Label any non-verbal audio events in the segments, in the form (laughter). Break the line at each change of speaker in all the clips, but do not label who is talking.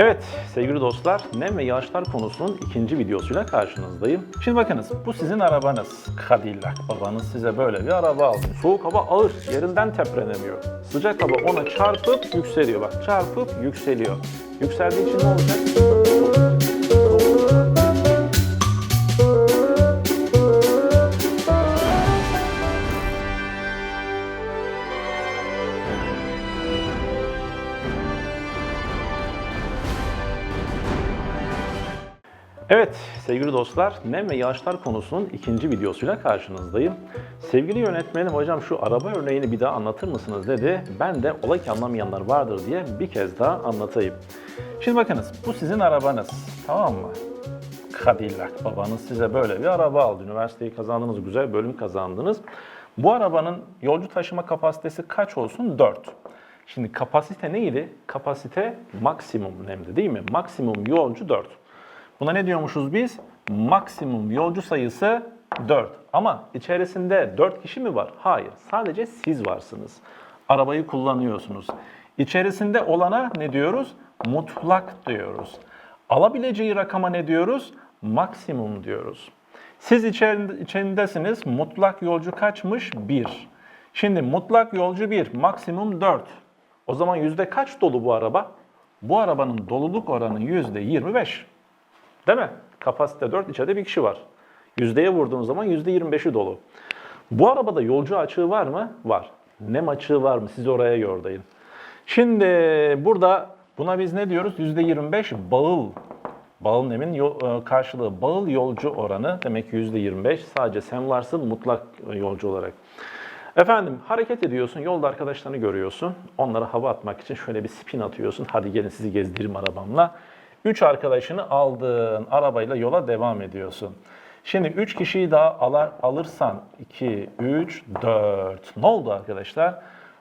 Evet sevgili dostlar, nem ve yağışlar konusunun ikinci videosuyla karşınızdayım. Şimdi bakınız, bu sizin arabanız. Cadillac. Babanız size böyle bir araba aldı. Soğuk hava ağır, yerinden teprenemiyor. Sıcak hava ona çarpıp yükseliyor. Bak çarpıp yükseliyor. Yükseldiği için ne olacak? Evet sevgili dostlar, nem ve yağışlar konusunun ikinci videosuyla karşınızdayım. Sevgili yönetmenim hocam şu araba örneğini bir daha anlatır mısınız dedi. Ben de ola ki anlamayanlar vardır diye bir kez daha anlatayım. Şimdi bakınız bu sizin arabanız tamam mı? Cadillac babanız size böyle bir araba aldı. Üniversiteyi kazandınız, güzel bölüm kazandınız. Bu arabanın yolcu taşıma kapasitesi kaç olsun? 4. Şimdi kapasite neydi? Kapasite maksimum nemdi değil mi? Maksimum yolcu 4. Buna ne diyormuşuz biz? Maksimum yolcu sayısı 4. Ama içerisinde 4 kişi mi var? Hayır. Sadece siz varsınız. Arabayı kullanıyorsunuz. İçerisinde olana ne diyoruz? Mutlak diyoruz. Alabileceği rakama ne diyoruz? Maksimum diyoruz. Siz içerinde, içindesiniz. Mutlak yolcu kaçmış? 1. Şimdi mutlak yolcu 1, maksimum 4. O zaman yüzde kaç dolu bu araba? Bu arabanın doluluk oranı yüzde 25. Değil mi? Kapasite 4, içeride bir kişi var. Yüzdeye vurduğun zaman yüzde 25'i dolu. Bu arabada yolcu açığı var mı? Var. Nem açığı var mı? Siz oraya yordayın. Şimdi burada buna biz ne diyoruz? Yüzde 25 bağıl. Bağıl nemin e, karşılığı bağıl yolcu oranı demek ki yüzde 25. Sadece sen varsın mutlak yolcu olarak. Efendim hareket ediyorsun, yolda arkadaşlarını görüyorsun. Onlara hava atmak için şöyle bir spin atıyorsun. Hadi gelin sizi gezdireyim arabamla. Üç arkadaşını aldın, arabayla yola devam ediyorsun. Şimdi üç kişiyi daha alar, alırsan 2, 3, 4. Ne oldu arkadaşlar?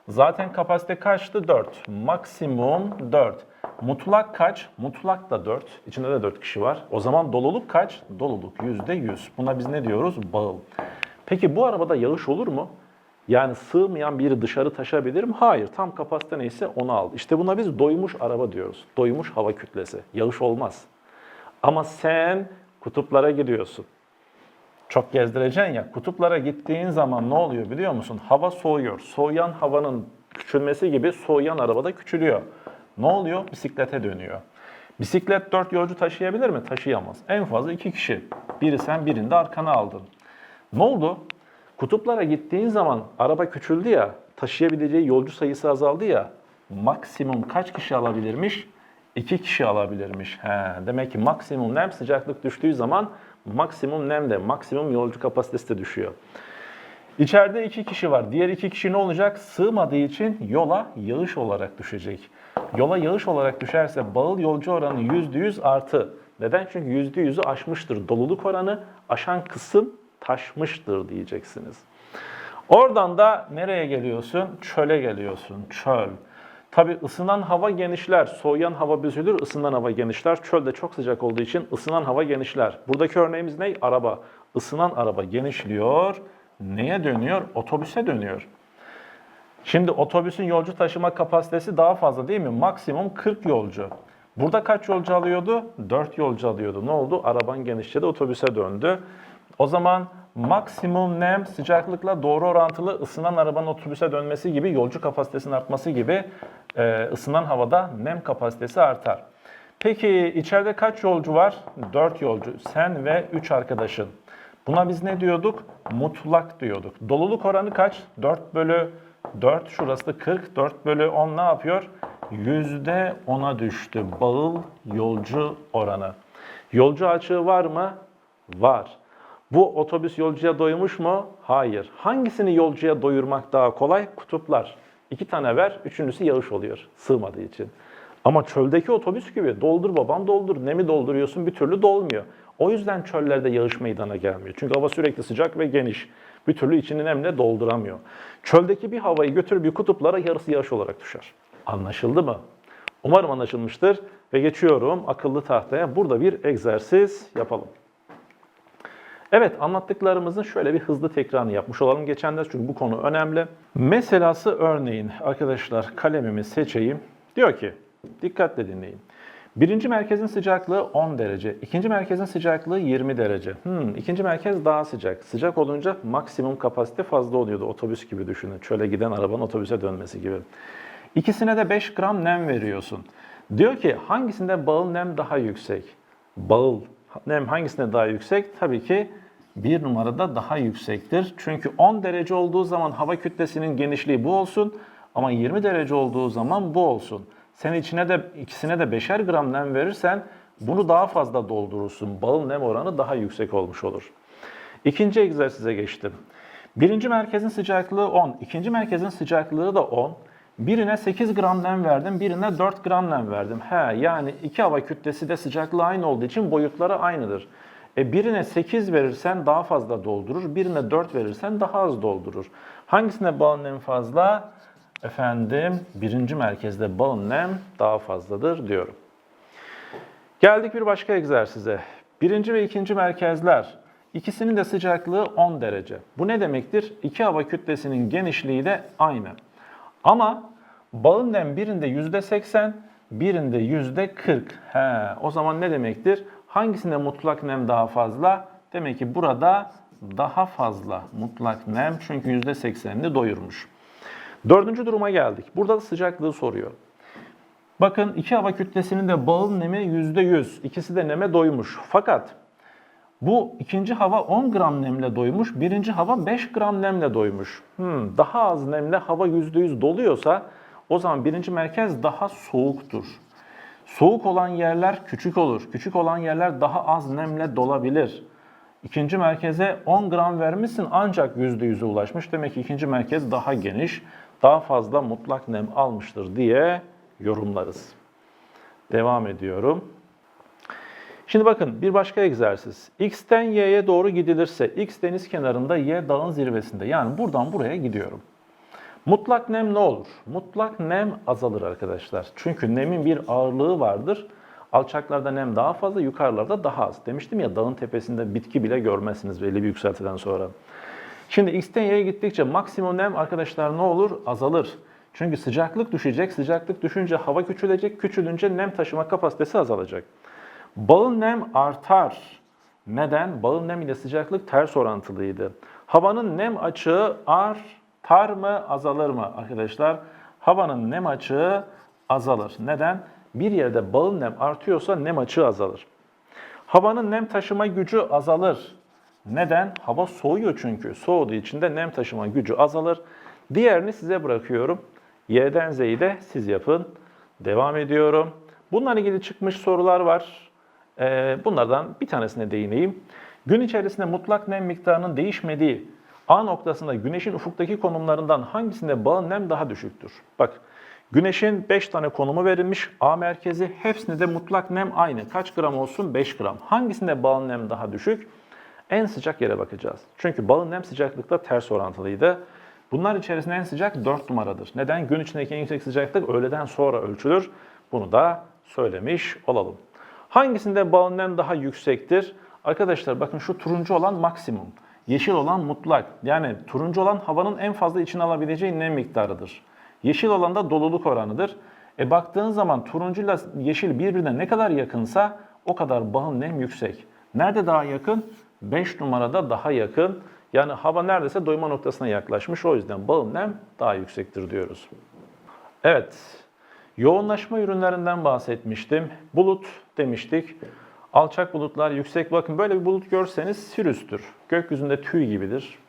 Zaten kapasite kaçtı? 4. Maksimum 4. Mutlak kaç? Mutlak da 4. İçinde de 4 kişi var. O zaman doluluk kaç? Doluluk %100. Buna biz ne diyoruz? Bağıl. Peki bu arabada yağış olur mu? Yani sığmayan biri dışarı taşabilir mi? Hayır. Tam kapasite neyse onu al. İşte buna biz doymuş araba diyoruz. Doymuş hava kütlesi. Yağış olmaz. Ama sen kutuplara gidiyorsun. Çok gezdireceksin ya. Kutuplara gittiğin zaman ne oluyor biliyor musun? Hava soğuyor. Soğuyan havanın küçülmesi gibi soğuyan arabada küçülüyor. Ne oluyor? Bisiklete dönüyor. Bisiklet 4 yolcu taşıyabilir mi? Taşıyamaz. En fazla 2 kişi. Biri sen birini de arkana aldın. Ne oldu? Kutuplara gittiğin zaman araba küçüldü ya, taşıyabileceği yolcu sayısı azaldı ya, maksimum kaç kişi alabilirmiş? İki kişi alabilirmiş. He, demek ki maksimum nem sıcaklık düştüğü zaman maksimum nem de, maksimum yolcu kapasitesi de düşüyor. İçeride iki kişi var. Diğer iki kişi ne olacak? Sığmadığı için yola yağış olarak düşecek. Yola yağış olarak düşerse bağıl yolcu oranı %100 artı. Neden? Çünkü %100'ü aşmıştır. Doluluk oranı aşan kısım taşmıştır diyeceksiniz. Oradan da nereye geliyorsun? Çöle geliyorsun. Çöl. Tabi ısınan hava genişler, soğuyan hava büzülür, ısınan hava genişler. Çölde çok sıcak olduğu için ısınan hava genişler. Buradaki örneğimiz ne? Araba. Isınan araba genişliyor. Neye dönüyor? Otobüse dönüyor. Şimdi otobüsün yolcu taşıma kapasitesi daha fazla değil mi? Maksimum 40 yolcu. Burada kaç yolcu alıyordu? 4 yolcu alıyordu. Ne oldu? Araban genişledi, otobüse döndü. O zaman maksimum nem sıcaklıkla doğru orantılı ısınan arabanın otobüse dönmesi gibi yolcu kapasitesinin artması gibi e, ısınan havada nem kapasitesi artar. Peki içeride kaç yolcu var? 4 yolcu. Sen ve 3 arkadaşın. Buna biz ne diyorduk? Mutlak diyorduk. Doluluk oranı kaç? 4 bölü 4. Şurası da 40. 4 bölü 10 ne yapıyor? %10'a düştü. Bağıl yolcu oranı. Yolcu açığı var mı? Var. Bu otobüs yolcuya doymuş mu? Hayır. Hangisini yolcuya doyurmak daha kolay? Kutuplar. İki tane ver, üçüncüsü yağış oluyor sığmadığı için. Ama çöldeki otobüs gibi doldur babam doldur. Nemi dolduruyorsun bir türlü dolmuyor. O yüzden çöllerde yağış meydana gelmiyor. Çünkü hava sürekli sıcak ve geniş. Bir türlü içini nemle dolduramıyor. Çöldeki bir havayı götür bir kutuplara yarısı yağış olarak düşer. Anlaşıldı mı? Umarım anlaşılmıştır. Ve geçiyorum akıllı tahtaya. Burada bir egzersiz yapalım. Evet anlattıklarımızın şöyle bir hızlı tekrarını yapmış olalım geçen ders çünkü bu konu önemli. Meselası örneğin arkadaşlar kalemimi seçeyim. Diyor ki dikkatle dinleyin. Birinci merkezin sıcaklığı 10 derece. ikinci merkezin sıcaklığı 20 derece. Hmm, ikinci merkez daha sıcak. Sıcak olunca maksimum kapasite fazla oluyordu. Otobüs gibi düşünün. Çöle giden arabanın otobüse dönmesi gibi. İkisine de 5 gram nem veriyorsun. Diyor ki hangisinde bağıl nem daha yüksek? Bağıl nem hangisinde daha yüksek? Tabii ki bir numarada daha yüksektir. Çünkü 10 derece olduğu zaman hava kütlesinin genişliği bu olsun ama 20 derece olduğu zaman bu olsun. Sen içine de ikisine de 5'er gram nem verirsen bunu daha fazla doldurursun. Bağıl nem oranı daha yüksek olmuş olur. İkinci egzersize geçtim. Birinci merkezin sıcaklığı 10, ikinci merkezin sıcaklığı da 10. Birine 8 gram nem verdim, birine 4 gram nem verdim. He, yani iki hava kütlesi de sıcaklığı aynı olduğu için boyutları aynıdır. E birine 8 verirsen daha fazla doldurur, birine 4 verirsen daha az doldurur. Hangisine bağın nem fazla? Efendim, birinci merkezde bağın nem daha fazladır diyorum. Geldik bir başka egzersize. Birinci ve ikinci merkezler. İkisinin de sıcaklığı 10 derece. Bu ne demektir? İki hava kütlesinin genişliği de aynı. Ama bağın nem birinde %80, birinde %40. He, o zaman ne demektir? Hangisinde mutlak nem daha fazla? Demek ki burada daha fazla mutlak nem çünkü %80'ini doyurmuş. Dördüncü duruma geldik. Burada da sıcaklığı soruyor. Bakın iki hava kütlesinin de bağın nemi %100. İkisi de neme doymuş. Fakat bu ikinci hava 10 gram nemle doymuş, birinci hava 5 gram nemle doymuş. Hmm, daha az nemle hava %100 doluyorsa o zaman birinci merkez daha soğuktur. Soğuk olan yerler küçük olur. Küçük olan yerler daha az nemle dolabilir. İkinci merkeze 10 gram vermişsin ancak %100'e ulaşmış. Demek ki ikinci merkez daha geniş, daha fazla mutlak nem almıştır diye yorumlarız. Devam ediyorum. Şimdi bakın bir başka egzersiz. X'ten Y'ye doğru gidilirse X deniz kenarında Y dağın zirvesinde. Yani buradan buraya gidiyorum. Mutlak nem ne olur? Mutlak nem azalır arkadaşlar. Çünkü nemin bir ağırlığı vardır. Alçaklarda nem daha fazla, yukarılarda daha az. Demiştim ya dağın tepesinde bitki bile görmezsiniz belli bir yükseltiden sonra. Şimdi X'ten Y'ye gittikçe maksimum nem arkadaşlar ne olur? Azalır. Çünkü sıcaklık düşecek. Sıcaklık düşünce hava küçülecek. Küçülünce nem taşıma kapasitesi azalacak. Bağın nem artar. Neden? Bağın nem ile sıcaklık ters orantılıydı. Havanın nem açığı artar mı, azalır mı arkadaşlar? Havanın nem açığı azalır. Neden? Bir yerde bağın nem artıyorsa nem açığı azalır. Havanın nem taşıma gücü azalır. Neden? Hava soğuyor çünkü. Soğuduğu için de nem taşıma gücü azalır. Diğerini size bırakıyorum. Y'den Z'yi de siz yapın. Devam ediyorum. Bununla ilgili çıkmış sorular var. Ee, bunlardan bir tanesine değineyim. Gün içerisinde mutlak nem miktarının değişmediği A noktasında güneşin ufuktaki konumlarından hangisinde bağın nem daha düşüktür? Bak güneşin 5 tane konumu verilmiş. A merkezi hepsinde de mutlak nem aynı. Kaç gram olsun? 5 gram. Hangisinde bağın nem daha düşük? En sıcak yere bakacağız. Çünkü bağın nem sıcaklıkla ters orantılıydı. Bunlar içerisinde en sıcak 4 numaradır. Neden? Gün içindeki en yüksek sıcaklık öğleden sonra ölçülür. Bunu da söylemiş olalım. Hangisinde bağın nem daha yüksektir? Arkadaşlar bakın şu turuncu olan maksimum. Yeşil olan mutlak. Yani turuncu olan havanın en fazla içine alabileceği nem miktarıdır. Yeşil olan da doluluk oranıdır. E baktığın zaman turuncuyla yeşil birbirine ne kadar yakınsa o kadar bağın nem yüksek. Nerede daha yakın? 5 numarada daha yakın. Yani hava neredeyse doyma noktasına yaklaşmış. O yüzden bağın nem daha yüksektir diyoruz. Evet, yoğunlaşma ürünlerinden bahsetmiştim. Bulut demiştik. Alçak bulutlar, yüksek bakın böyle bir bulut görseniz sirüstür. Gökyüzünde tüy gibidir.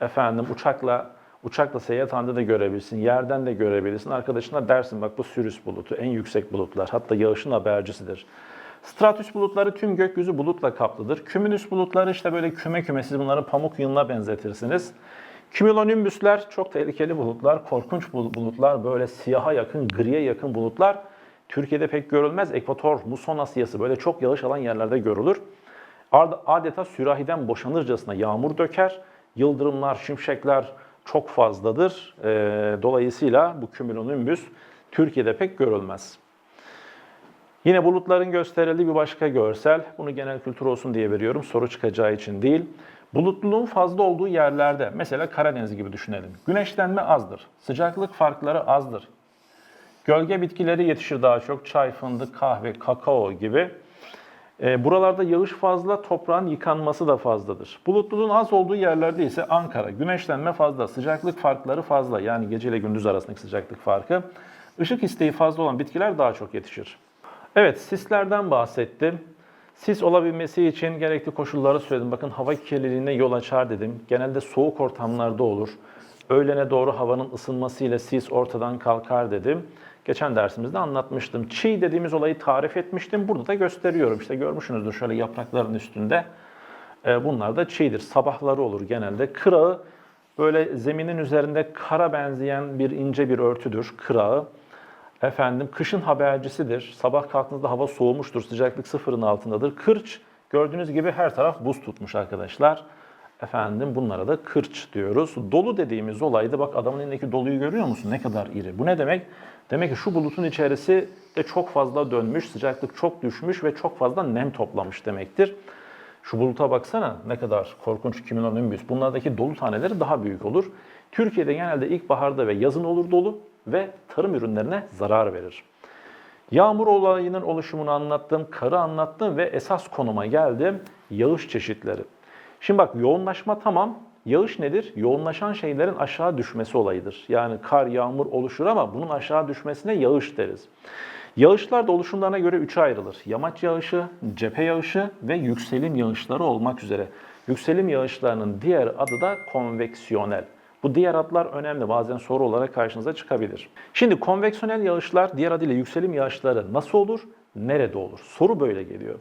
Efendim uçakla uçakla seyahat halinde de görebilirsin, yerden de görebilirsin. Arkadaşına dersin bak bu sirüs bulutu, en yüksek bulutlar. Hatta yağışın habercisidir. Stratüs bulutları tüm gökyüzü bulutla kaplıdır. Kümülüs bulutları işte böyle küme küme siz bunları pamuk yığınına benzetirsiniz. Cumulonimbüsler çok tehlikeli bulutlar, korkunç bulutlar, böyle siyaha yakın, griye yakın bulutlar. Türkiye'de pek görülmez. Ekvator, muson Asyası böyle çok yağış alan yerlerde görülür. Adeta sürahiden boşanırcasına yağmur döker. Yıldırımlar, şimşekler çok fazladır. Dolayısıyla bu cumulonimbüs Türkiye'de pek görülmez. Yine bulutların gösterildiği bir başka görsel. Bunu genel kültür olsun diye veriyorum. Soru çıkacağı için değil. Bulutluluğun fazla olduğu yerlerde, mesela Karadeniz gibi düşünelim. Güneşlenme azdır. Sıcaklık farkları azdır. Gölge bitkileri yetişir daha çok. Çay, fındık, kahve, kakao gibi. E, buralarda yağış fazla, toprağın yıkanması da fazladır. Bulutluluğun az olduğu yerlerde ise Ankara, güneşlenme fazla, sıcaklık farkları fazla. Yani gece ile gündüz arasındaki sıcaklık farkı. Işık isteği fazla olan bitkiler daha çok yetişir. Evet, sislerden bahsettim. Sis olabilmesi için gerekli koşulları söyledim. Bakın hava kirliliğine yol açar dedim. Genelde soğuk ortamlarda olur. Öğlene doğru havanın ısınmasıyla sis ortadan kalkar dedim. Geçen dersimizde anlatmıştım. Çiğ dediğimiz olayı tarif etmiştim. Burada da gösteriyorum. İşte görmüşsünüzdür şöyle yaprakların üstünde. Ee, Bunlar da çiğdir. Sabahları olur genelde. Kırağı böyle zeminin üzerinde kara benzeyen bir ince bir örtüdür kırağı. Efendim kışın habercisidir. Sabah kalktığınızda hava soğumuştur. Sıcaklık sıfırın altındadır. Kırç gördüğünüz gibi her taraf buz tutmuş arkadaşlar. Efendim bunlara da kırç diyoruz. Dolu dediğimiz olayda bak adamın elindeki doluyu görüyor musun? Ne kadar iri. Bu ne demek? Demek ki şu bulutun içerisi de çok fazla dönmüş, sıcaklık çok düşmüş ve çok fazla nem toplamış demektir. Şu buluta baksana ne kadar korkunç cumulonimbus. Bunlardaki dolu taneleri daha büyük olur. Türkiye'de genelde ilkbaharda ve yazın olur dolu ve tarım ürünlerine zarar verir. Yağmur olayının oluşumunu anlattım, karı anlattım ve esas konuma geldim. Yağış çeşitleri. Şimdi bak yoğunlaşma tamam. Yağış nedir? Yoğunlaşan şeylerin aşağı düşmesi olayıdır. Yani kar, yağmur oluşur ama bunun aşağı düşmesine yağış deriz. Yağışlar da oluşumlarına göre üçe ayrılır. Yamaç yağışı, cephe yağışı ve yükselim yağışları olmak üzere. Yükselim yağışlarının diğer adı da konveksiyonel. Bu diğer adlar önemli. Bazen soru olarak karşınıza çıkabilir. Şimdi konveksiyonel yağışlar, diğer adıyla yükselim yağışları nasıl olur? Nerede olur? Soru böyle geliyor.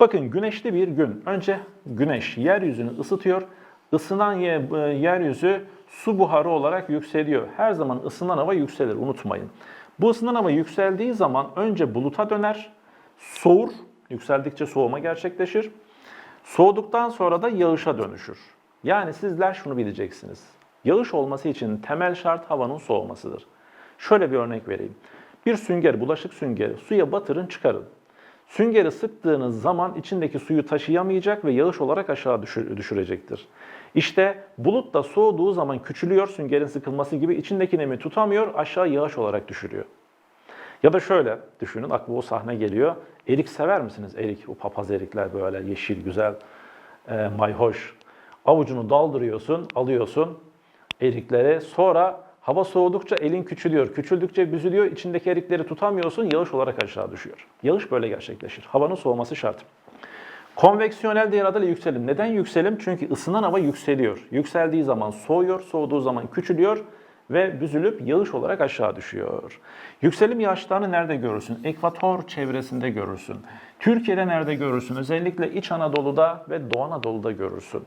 Bakın güneşli bir gün. Önce güneş yeryüzünü ısıtıyor. Isınan ye- e, yeryüzü su buharı olarak yükseliyor. Her zaman ısınan hava yükselir unutmayın. Bu ısınan hava yükseldiği zaman önce buluta döner, soğur, yükseldikçe soğuma gerçekleşir. Soğuduktan sonra da yağışa dönüşür. Yani sizler şunu bileceksiniz. Yağış olması için temel şart havanın soğumasıdır. Şöyle bir örnek vereyim. Bir sünger, bulaşık süngeri suya batırın çıkarın. Süngeri sıktığınız zaman içindeki suyu taşıyamayacak ve yağış olarak aşağı düşür- düşürecektir. İşte bulut da soğuduğu zaman küçülüyor, süngerin sıkılması gibi içindeki nemi tutamıyor, aşağı yağış olarak düşürüyor. Ya da şöyle düşünün, aklıma o sahne geliyor. Erik sever misiniz? Erik, o papaz erikler böyle yeşil, güzel, e, mayhoş. Avucunu daldırıyorsun, alıyorsun erikleri. Sonra hava soğudukça elin küçülüyor. Küçüldükçe büzülüyor. İçindeki erikleri tutamıyorsun. Yağış olarak aşağı düşüyor. Yağış böyle gerçekleşir. Havanın soğuması şart. Konveksiyonel diğer adıyla yükselim. Neden yükselim? Çünkü ısınan hava yükseliyor. Yükseldiği zaman soğuyor, soğuduğu zaman küçülüyor ve büzülüp yağış olarak aşağı düşüyor. Yükselim yağışlarını nerede görürsün? Ekvator çevresinde görürsün. Türkiye'de nerede görürsün? Özellikle İç Anadolu'da ve Doğu Anadolu'da görürsün.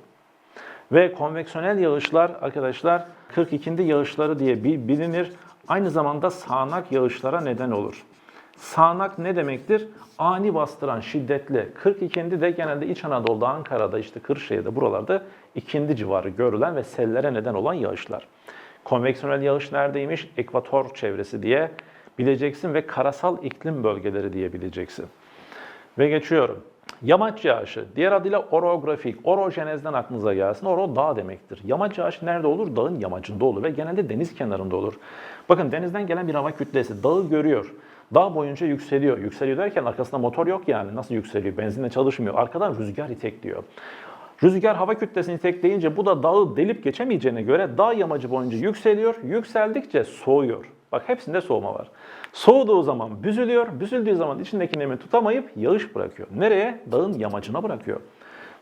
Ve konveksiyonel yağışlar arkadaşlar 42. yağışları diye bi- bilinir. Aynı zamanda sağanak yağışlara neden olur. Sağanak ne demektir? Ani bastıran, şiddetli. 42. de genelde İç Anadolu'da, Ankara'da, işte Kırşehir'de buralarda ikindi civarı görülen ve sellere neden olan yağışlar. Konveksiyonel yağış neredeymiş? Ekvator çevresi diye bileceksin ve karasal iklim bölgeleri diye bileceksin. Ve geçiyorum. Yamaç yağışı, diğer adıyla orografik, orojenezden aklınıza gelsin. Oro dağ demektir. Yamaç yağışı nerede olur? Dağın yamacında olur ve genelde deniz kenarında olur. Bakın denizden gelen bir hava kütlesi dağı görüyor. Dağ boyunca yükseliyor. Yükseliyor derken arkasında motor yok yani. Nasıl yükseliyor? Benzinle çalışmıyor. Arkadan rüzgar itekliyor. Rüzgar hava kütlesini itekleyince bu da dağı delip geçemeyeceğine göre dağ yamacı boyunca yükseliyor. Yükseldikçe soğuyor. Bak hepsinde soğuma var. Soğuduğu zaman büzülüyor. Büzüldüğü zaman içindeki nemi tutamayıp yağış bırakıyor. Nereye? Dağın yamacına bırakıyor.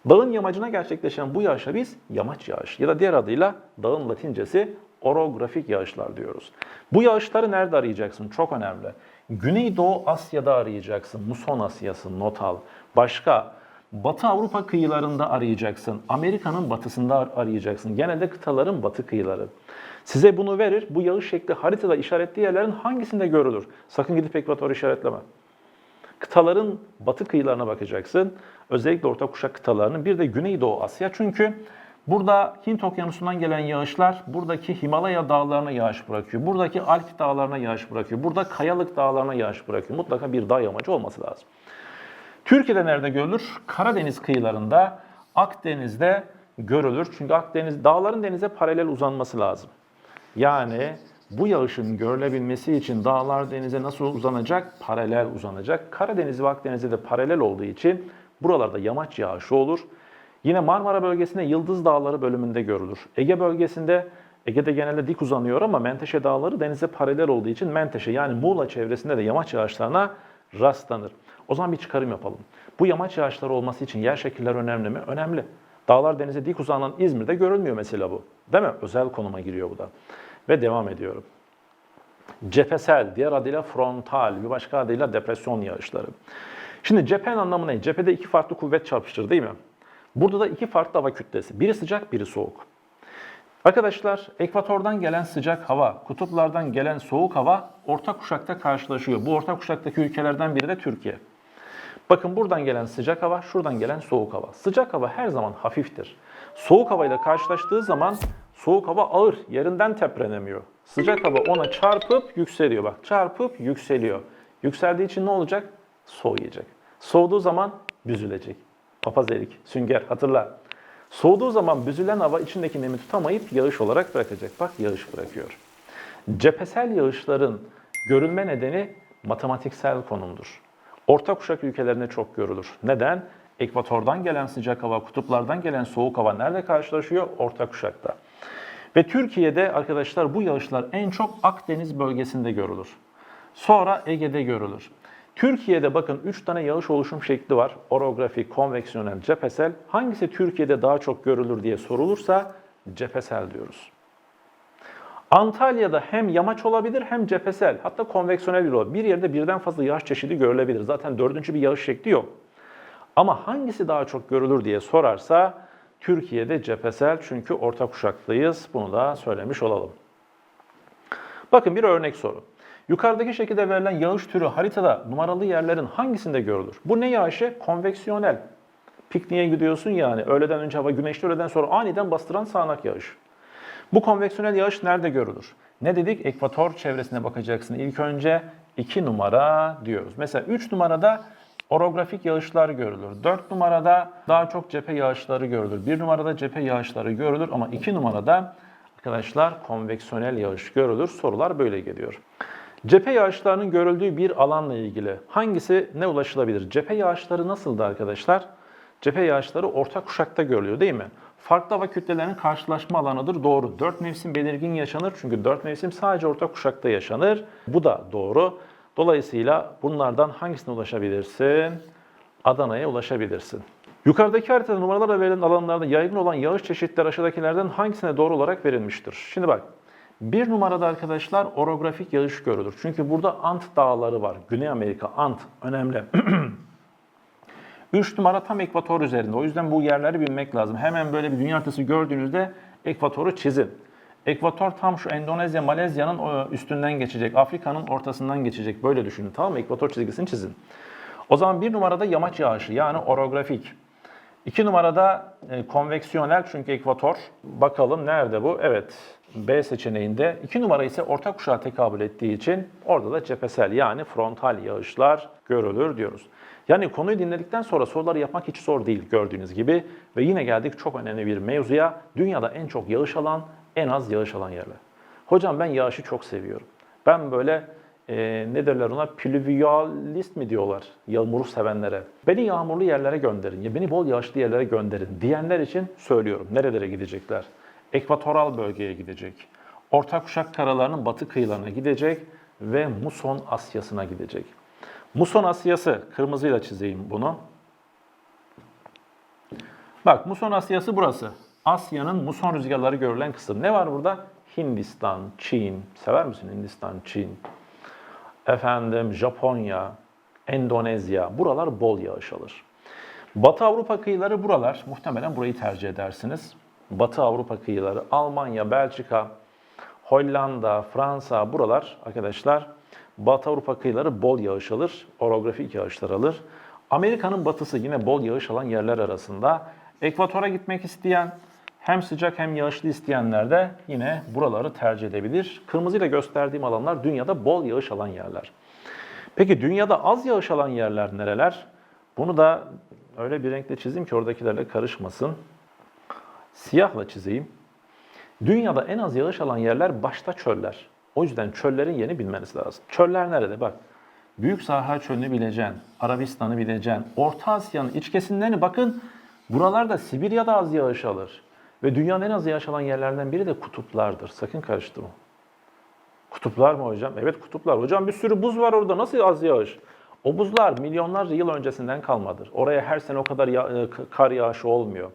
Dağın yamacına gerçekleşen bu yağışa biz yamaç yağış ya da diğer adıyla dağın latincesi orografik yağışlar diyoruz. Bu yağışları nerede arayacaksın? Çok önemli. Güneydoğu Asya'da arayacaksın. Muson Asya'sı, not al. Başka? Batı Avrupa kıyılarında arayacaksın. Amerika'nın batısında arayacaksın. Genelde kıtaların batı kıyıları. Size bunu verir. Bu yağış şekli haritada işaretli yerlerin hangisinde görülür? Sakın gidip ekvator işaretleme. Kıtaların batı kıyılarına bakacaksın. Özellikle orta kuşak kıtalarının. Bir de Güneydoğu Asya. Çünkü burada Hint Okyanusu'ndan gelen yağışlar buradaki Himalaya dağlarına yağış bırakıyor. Buradaki Alp dağlarına yağış bırakıyor. Burada Kayalık dağlarına yağış bırakıyor. Mutlaka bir dağ yamacı olması lazım. Türkiye'de nerede görülür? Karadeniz kıyılarında, Akdeniz'de görülür. Çünkü Akdeniz dağların denize paralel uzanması lazım. Yani bu yağışın görülebilmesi için dağlar denize nasıl uzanacak? Paralel uzanacak. Karadeniz ve Akdeniz'e de paralel olduğu için buralarda yamaç yağışı olur. Yine Marmara bölgesinde Yıldız Dağları bölümünde görülür. Ege bölgesinde Ege'de genelde dik uzanıyor ama Menteşe Dağları denize paralel olduğu için Menteşe yani Muğla çevresinde de yamaç yağışlarına rastlanır. O zaman bir çıkarım yapalım. Bu yamaç yağışları olması için yer şekilleri önemli mi? Önemli. Dağlar denize dik uzanan İzmir'de görülmüyor mesela bu. Değil mi? Özel konuma giriyor bu da. Ve devam ediyorum. Cephesel, diğer adıyla frontal, bir başka adıyla depresyon yağışları. Şimdi cephenin anlamı ne? Cephede iki farklı kuvvet çarpışır değil mi? Burada da iki farklı hava kütlesi. Biri sıcak, biri soğuk. Arkadaşlar, ekvatordan gelen sıcak hava, kutuplardan gelen soğuk hava orta kuşakta karşılaşıyor. Bu orta kuşaktaki ülkelerden biri de Türkiye. Bakın buradan gelen sıcak hava, şuradan gelen soğuk hava. Sıcak hava her zaman hafiftir. Soğuk havayla karşılaştığı zaman soğuk hava ağır, yerinden teprenemiyor. Sıcak hava ona çarpıp yükseliyor. Bak çarpıp yükseliyor. Yükseldiği için ne olacak? Soğuyacak. Soğuduğu zaman büzülecek. Papaz erik, sünger hatırla. Soğuduğu zaman büzülen hava içindeki nemi tutamayıp yağış olarak bırakacak. Bak yağış bırakıyor. Cephesel yağışların görülme nedeni matematiksel konumdur. Orta kuşak ülkelerinde çok görülür. Neden? Ekvatordan gelen sıcak hava, kutuplardan gelen soğuk hava nerede karşılaşıyor? Orta kuşakta. Ve Türkiye'de arkadaşlar bu yağışlar en çok Akdeniz bölgesinde görülür. Sonra Ege'de görülür. Türkiye'de bakın 3 tane yağış oluşum şekli var. Orografik, konveksiyonel, cephesel. Hangisi Türkiye'de daha çok görülür diye sorulursa cephesel diyoruz. Antalya'da hem yamaç olabilir hem cephesel hatta konveksiyonel olabilir. Bir yerde birden fazla yağış çeşidi görülebilir. Zaten dördüncü bir yağış şekli yok. Ama hangisi daha çok görülür diye sorarsa Türkiye'de cephesel çünkü orta kuşaktayız. Bunu da söylemiş olalım. Bakın bir örnek soru. Yukarıdaki şekilde verilen yağış türü haritada numaralı yerlerin hangisinde görülür? Bu ne yağışı? Konveksiyonel. Pikniğe gidiyorsun yani öğleden önce hava güneşli öğleden sonra aniden bastıran sağanak yağış. Bu konveksiyonel yağış nerede görülür? Ne dedik? Ekvator çevresine bakacaksın. İlk önce 2 numara diyoruz. Mesela 3 numarada orografik yağışlar görülür. 4 numarada daha çok cephe yağışları görülür. 1 numarada cephe yağışları görülür ama 2 numarada arkadaşlar konveksiyonel yağış görülür. Sorular böyle geliyor. Cephe yağışlarının görüldüğü bir alanla ilgili hangisi ne ulaşılabilir? Cephe yağışları nasıldı arkadaşlar? Cephe yağışları orta kuşakta görülüyor değil mi? Farklı hava kütlelerinin karşılaşma alanıdır. Doğru. Dört mevsim belirgin yaşanır. Çünkü dört mevsim sadece orta kuşakta yaşanır. Bu da doğru. Dolayısıyla bunlardan hangisine ulaşabilirsin? Adana'ya ulaşabilirsin. Yukarıdaki haritada numaralarla verilen alanlarda yaygın olan yağış çeşitleri aşağıdakilerden hangisine doğru olarak verilmiştir? Şimdi bak. Bir numarada arkadaşlar orografik yağış görülür. Çünkü burada Ant dağları var. Güney Amerika, Ant önemli. (clears throat) 3 numara tam ekvator üzerinde. O yüzden bu yerleri bilmek lazım. Hemen böyle bir dünya haritası gördüğünüzde ekvatoru çizin. Ekvator tam şu Endonezya, Malezya'nın üstünden geçecek. Afrika'nın ortasından geçecek. Böyle düşünün tamam mı? Ekvator çizgisini çizin. O zaman bir numarada yamaç yağışı yani orografik. İki numarada e, konveksiyonel çünkü ekvator. Bakalım nerede bu? Evet B seçeneğinde. İki numara ise orta kuşağa tekabül ettiği için orada da cephesel yani frontal yağışlar görülür diyoruz. Yani konuyu dinledikten sonra soruları yapmak hiç zor değil gördüğünüz gibi. Ve yine geldik çok önemli bir mevzuya. Dünyada en çok yağış alan, en az yağış alan yerler. Hocam ben yağışı çok seviyorum. Ben böyle e, ne derler ona plüvialist mi diyorlar yağmuru sevenlere. Beni yağmurlu yerlere gönderin, ya beni bol yağışlı yerlere gönderin diyenler için söylüyorum. Nerelere gidecekler? Ekvatoral bölgeye gidecek. Orta kuşak karalarının batı kıyılarına gidecek ve Muson Asyası'na gidecek. Muson Asyası, kırmızıyla çizeyim bunu. Bak Muson Asyası burası. Asya'nın muson rüzgarları görülen kısım. Ne var burada? Hindistan, Çin. Sever misin Hindistan, Çin? Efendim Japonya, Endonezya. Buralar bol yağış alır. Batı Avrupa kıyıları buralar. Muhtemelen burayı tercih edersiniz. Batı Avrupa kıyıları, Almanya, Belçika, Hollanda, Fransa buralar arkadaşlar Batı Avrupa kıyıları bol yağış alır, orografik yağışlar alır. Amerika'nın batısı yine bol yağış alan yerler arasında. Ekvatora gitmek isteyen, hem sıcak hem yağışlı isteyenler de yine buraları tercih edebilir. Kırmızıyla gösterdiğim alanlar dünyada bol yağış alan yerler. Peki dünyada az yağış alan yerler nereler? Bunu da öyle bir renkle çizeyim ki oradakilerle karışmasın. Siyahla çizeyim. Dünyada en az yağış alan yerler başta çöller. O yüzden çöllerin yerini bilmeniz lazım. Çöller nerede? Bak. Büyük Sahra Çölü'nü bileceksin. Arabistan'ı bileceksin. Orta Asya'nın iç kesimlerini bakın. Buralarda Sibirya'da az yağış alır. Ve dünyanın en az yağış alan yerlerden biri de kutuplardır. Sakın karıştırma. Kutuplar mı hocam? Evet kutuplar. Hocam bir sürü buz var orada. Nasıl az yağış? O buzlar milyonlarca yıl öncesinden kalmadır. Oraya her sene o kadar ya- e, kar yağışı olmuyor.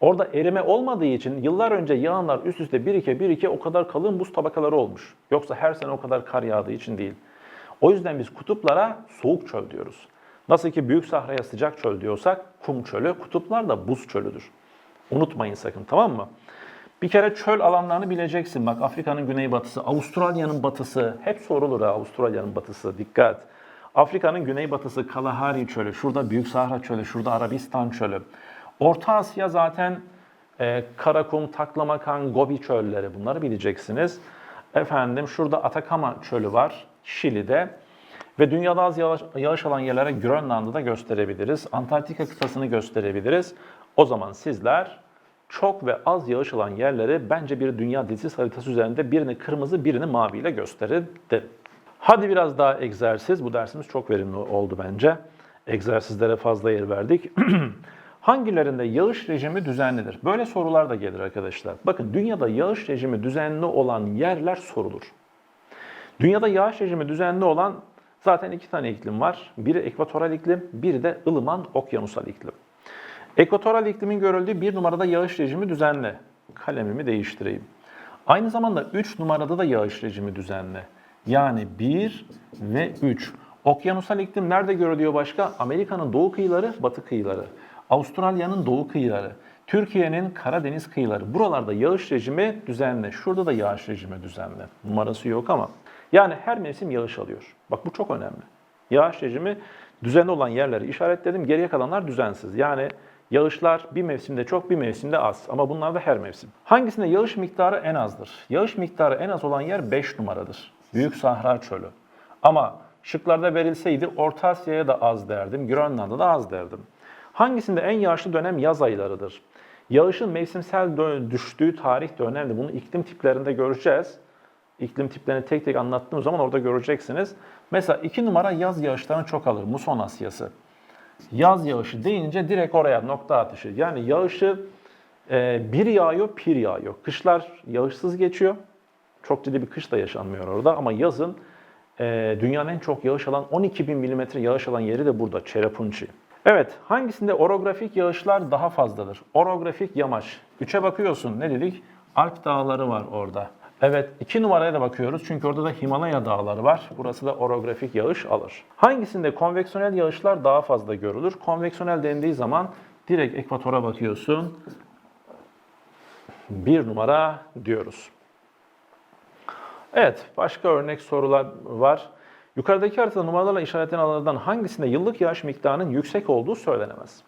Orada erime olmadığı için yıllar önce yağanlar üst üste birike birike o kadar kalın buz tabakaları olmuş. Yoksa her sene o kadar kar yağdığı için değil. O yüzden biz kutuplara soğuk çöl diyoruz. Nasıl ki Büyük Sahra'ya sıcak çöl diyorsak kum çölü, kutuplar da buz çölüdür. Unutmayın sakın tamam mı? Bir kere çöl alanlarını bileceksin. Bak Afrika'nın güneybatısı, Avustralya'nın batısı. Hep sorulur ha Avustralya'nın batısı. Dikkat. Afrika'nın güneybatısı Kalahari çölü. Şurada Büyük Sahra çölü. Şurada Arabistan çölü. Orta Asya zaten e, Karakum, Taklamakan, Gobi çölleri. Bunları bileceksiniz. Efendim şurada Atakama çölü var. Şili'de. Ve dünyada az yağış, yağış alan yerlere Grönland'ı da gösterebiliriz. Antarktika kıtasını gösterebiliriz. O zaman sizler çok ve az yağış alan yerleri bence bir dünya dizisi haritası üzerinde birini kırmızı birini mavi ile gösterin derim. Hadi biraz daha egzersiz. Bu dersimiz çok verimli oldu bence. Egzersizlere fazla yer verdik. (clears throat) Hangilerinde yağış rejimi düzenlidir? Böyle sorular da gelir arkadaşlar. Bakın dünyada yağış rejimi düzenli olan yerler sorulur. Dünyada yağış rejimi düzenli olan zaten iki tane iklim var. Biri ekvatoral iklim, biri de ılıman okyanusal iklim. Ekvatoral iklimin görüldüğü bir numarada yağış rejimi düzenli. Kalemimi değiştireyim. Aynı zamanda 3 numarada da yağış rejimi düzenli. Yani 1 ve 3. Okyanusal iklim nerede görülüyor başka? Amerika'nın doğu kıyıları, batı kıyıları. Avustralya'nın doğu kıyıları. Türkiye'nin Karadeniz kıyıları. Buralarda yağış rejimi düzenli. Şurada da yağış rejimi düzenli. Numarası yok ama. Yani her mevsim yağış alıyor. Bak bu çok önemli. Yağış rejimi düzenli olan yerleri işaretledim. Geriye kalanlar düzensiz. Yani yağışlar bir mevsimde çok bir mevsimde az. Ama bunlar da her mevsim. Hangisinde yağış miktarı en azdır? Yağış miktarı en az olan yer 5 numaradır. Büyük Sahra Çölü. Ama şıklarda verilseydi Orta Asya'ya da az derdim, Grönland'a da az derdim. Hangisinde en yağışlı dönem yaz aylarıdır? Yağışın mevsimsel düştüğü tarih de önemli. Bunu iklim tiplerinde göreceğiz. İklim tiplerini tek tek anlattığım zaman orada göreceksiniz. Mesela 2 numara yaz yağışlarını çok alır. Muson Asyası. Yaz yağışı deyince direkt oraya nokta atışı. Yani yağışı e, bir yağıyor, pir yağıyor. Kışlar yağışsız geçiyor. Çok ciddi bir kış da yaşanmıyor orada ama yazın e, dünyanın en çok yağış alan 12 bin milimetre yağış alan yeri de burada, Çerapunçi. Evet, hangisinde orografik yağışlar daha fazladır? Orografik yamaç. 3'e bakıyorsun, ne dedik? Alp dağları var orada. Evet, 2 numaraya da bakıyoruz çünkü orada da Himalaya dağları var. Burası da orografik yağış alır. Hangisinde konveksiyonel yağışlar daha fazla görülür? Konveksiyonel dendiği zaman direkt ekvatora bakıyorsun. Bir numara diyoruz. Evet, başka örnek sorular var. Yukarıdaki haritada numaralarla işaretlenen alanlardan hangisinde yıllık yağış miktarının yüksek olduğu söylenemez.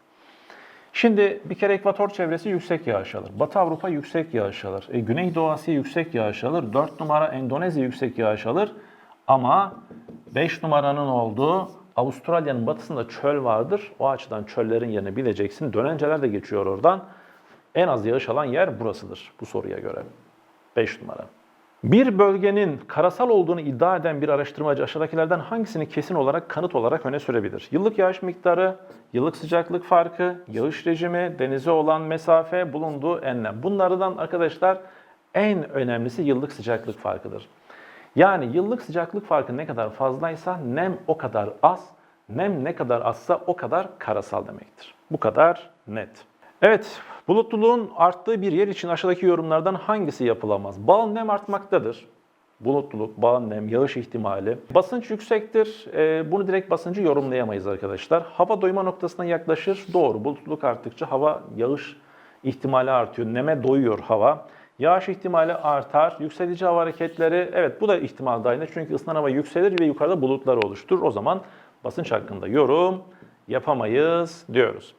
Şimdi bir kere ekvator çevresi yüksek yağış alır. Batı Avrupa yüksek yağış alır. E, Güneydoğu Asya yüksek yağış alır. 4 numara Endonezya yüksek yağış alır. Ama 5 numaranın olduğu Avustralya'nın batısında çöl vardır. O açıdan çöllerin yerini bileceksin. Dönenceler de geçiyor oradan. En az yağış alan yer burasıdır bu soruya göre. 5 numara. Bir bölgenin karasal olduğunu iddia eden bir araştırmacı aşağıdakilerden hangisini kesin olarak kanıt olarak öne sürebilir? Yıllık yağış miktarı, yıllık sıcaklık farkı, yağış rejimi, denize olan mesafe, bulunduğu enlem. Bunlardan arkadaşlar en önemlisi yıllık sıcaklık farkıdır. Yani yıllık sıcaklık farkı ne kadar fazlaysa nem o kadar az, nem ne kadar azsa o kadar karasal demektir. Bu kadar net. Evet, bulutluluğun arttığı bir yer için aşağıdaki yorumlardan hangisi yapılamaz? Bal nem artmaktadır. Bulutluluk, bağ nem, yağış ihtimali. Basınç yüksektir. Ee, bunu direkt basıncı yorumlayamayız arkadaşlar. Hava doyma noktasına yaklaşır. Doğru. Bulutluluk arttıkça hava yağış ihtimali artıyor. Neme doyuyor hava. Yağış ihtimali artar. Yükselici hava hareketleri, evet bu da ihtimal dahilinde. Çünkü ısınan hava yükselir ve yukarıda bulutlar oluşturur. O zaman basınç hakkında yorum yapamayız diyoruz.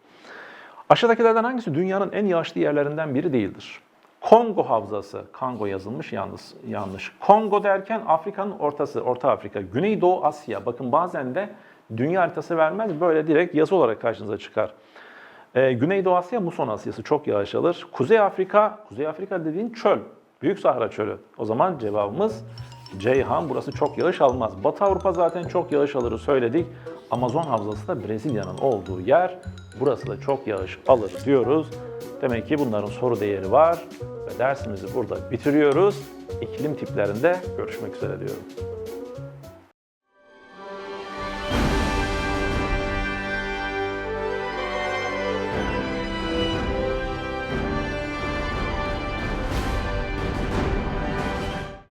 Aşağıdakilerden hangisi dünyanın en yağışlı yerlerinden biri değildir? Kongo havzası, Kongo yazılmış yalnız yanlış. Kongo derken Afrika'nın ortası, Orta Afrika, Güneydoğu Asya. Bakın bazen de dünya haritası vermez, böyle direkt yazı olarak karşınıza çıkar. Ee, Güneydoğu Asya, Muson Asyası çok yağış alır. Kuzey Afrika, Kuzey Afrika dediğin çöl, Büyük Sahra Çölü. O zaman cevabımız Ceyhan burası çok yağış almaz. Batı Avrupa zaten çok yağış alırı söyledik. Amazon havzası da Brezilya'nın olduğu yer. Burası da çok yağış alır diyoruz. Demek ki bunların soru değeri var ve dersimizi burada bitiriyoruz. İklim tiplerinde görüşmek üzere diyorum.